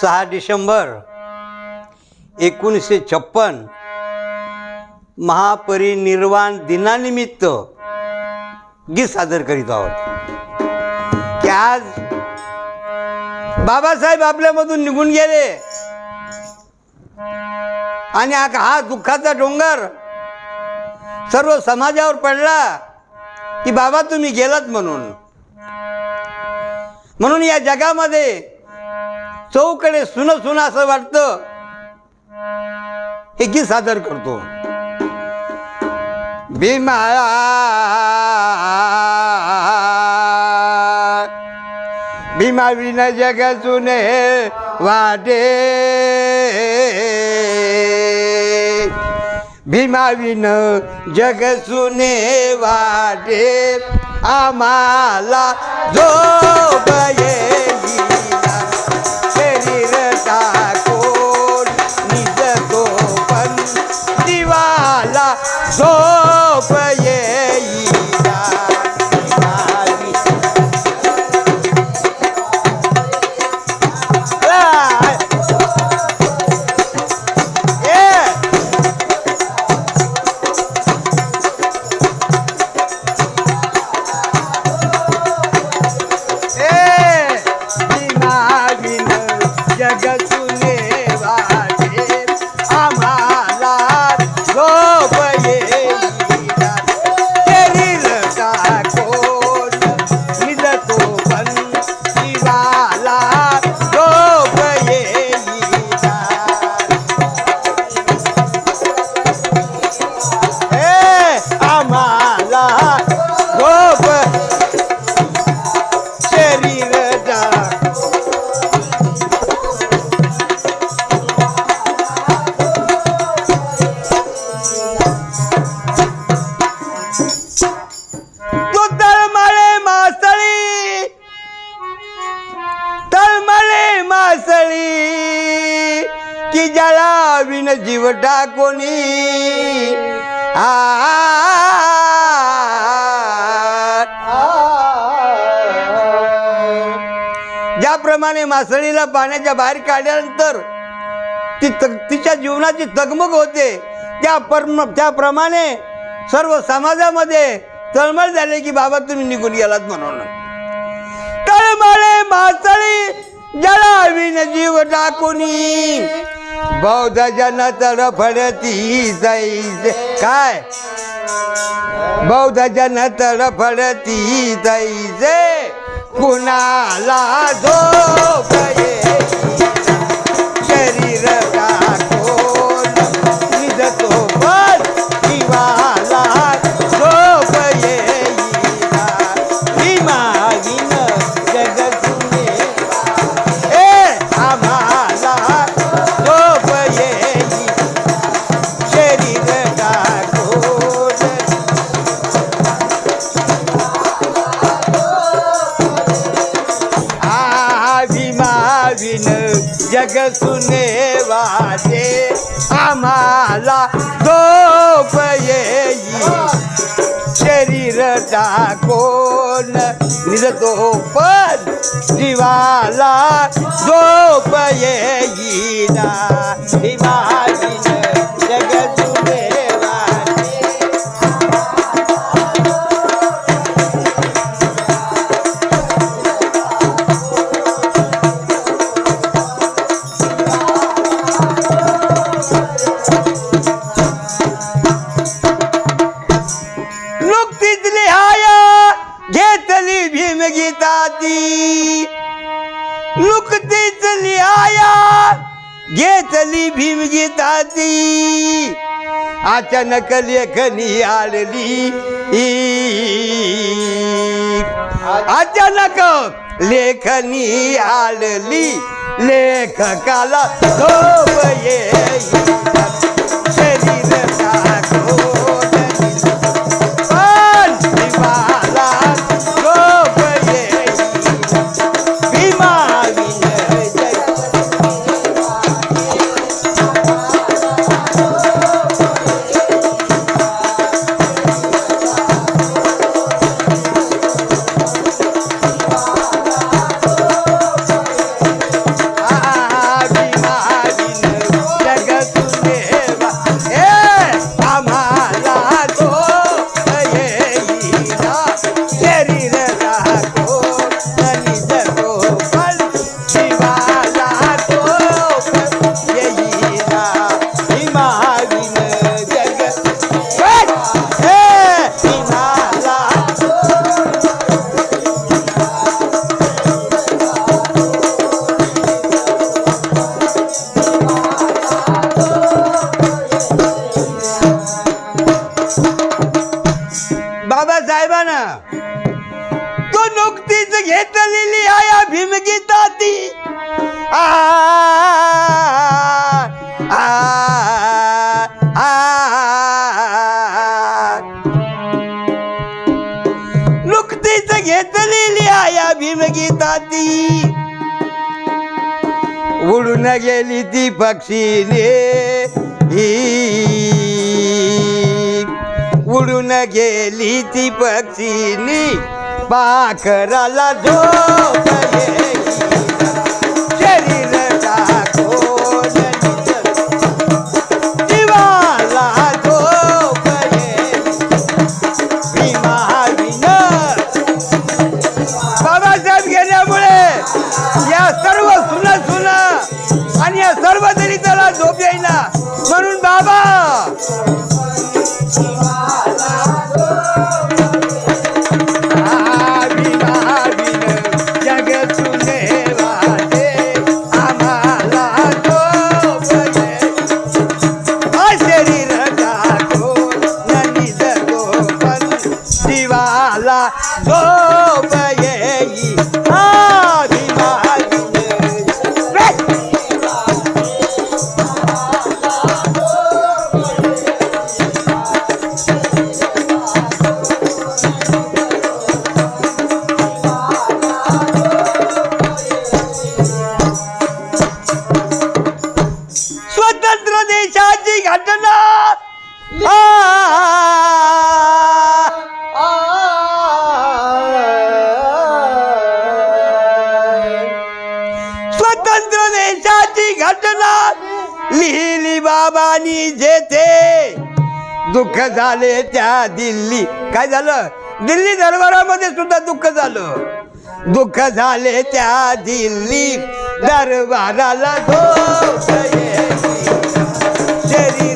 सहा डिसेंबर एकोणीसशे छप्पन महापरिनिर्वाण दिनानिमित्त गीत सादर करीत आहोत. की आज बाबासाहेब आपल्यामधून निघून गेले. आणि हा हा दुःखाचा डोंगर सर्व समाजावर पडला की बाबा तुम्ही गेलात म्हणून. म्हणून या जगामध्ये चौकडे सुन सुन असं वाटतं. हे गीत सादर करतो. भीमा भीमा विन जग सुने वाटे. भीमा विन जग सुने वाटे. आम्हाला झोप झोप की जला विन जीव टाकोनी ज्याप्रमाणे मासळीला पाण्याच्या बाहेर काढल्यानंतर ती तिच्या जीवनाची तगमग होते त्या परम त्याप्रमाणे सर्व समाजामध्ये तळमळ झाले की बाबा तुम्ही निघून गेलात म्हणून तळमळे मासळी जळावीन जीव टाकुनी बौद्ध जन तडफडती जाईसे काय? बौद्ध जन तडफडती जाईसे कुणाला झोप जग सुने वाटे आम्हाला झोप येई शरीर टाकोन निजतो पण जीवाला झोप येईना नुकतीच लिहाया घेतली भीम गीताती नुकतीच लिहाया घेतली भीम गीताती अचानक लेखनी आडली अचानक लेखनी आडली लेखकाला झोप येई. बाळा साहेबांना तू नुकतीच घेतलेली आया भीमगीता ती आ नुकतीच घेतलेली आया भीमगीता ती उडून गेली ती पक्षीने ही या सर्व सुना सुना आणि या सर्व तरी त्याला झोप येईना म्हणून बाबा लिहिली बाबानी जेथे. दुःख झाले त्या दिल्ली. काय झालं? दिल्ली दरबारामध्ये सुद्धा दुःख झालं. दुःख झाले त्या दिल्ली दरबाराला झोप शरीर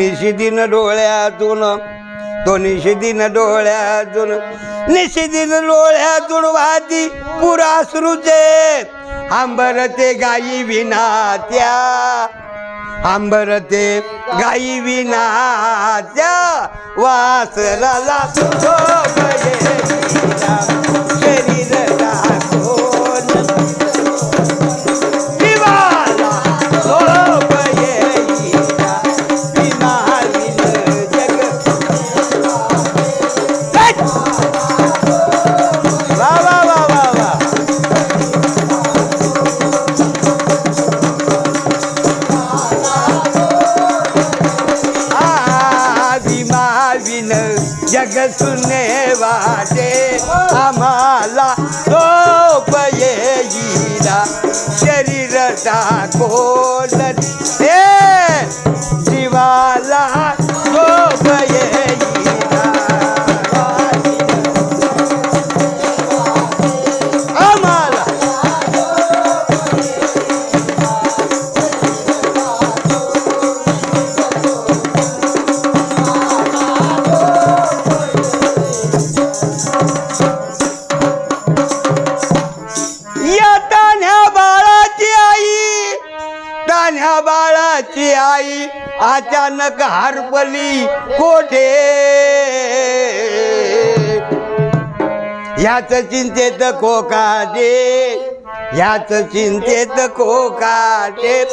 निशिदीन डोळ्यातून तो शिदीन डोळ्यातून निशिदीन डोळ्यातून वाहती पुरासृचे आंबर ते गायी विना त्या. आंबर ते गायी विना त्या. वासराला सुने वाटे आम्हाला झोप येईना. शरीर टाकोल अचानक कोठे? याच चिंतेत कोकाटे याच चिंतेत कोकाटे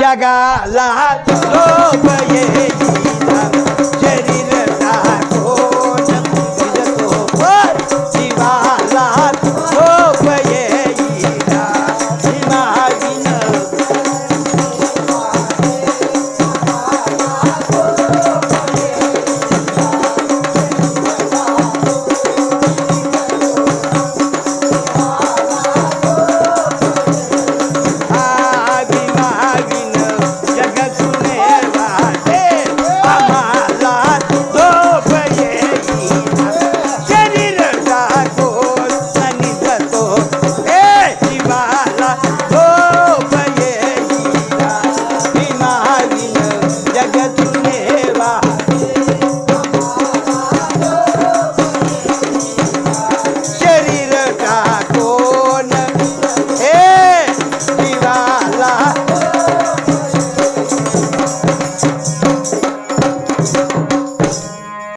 जगाला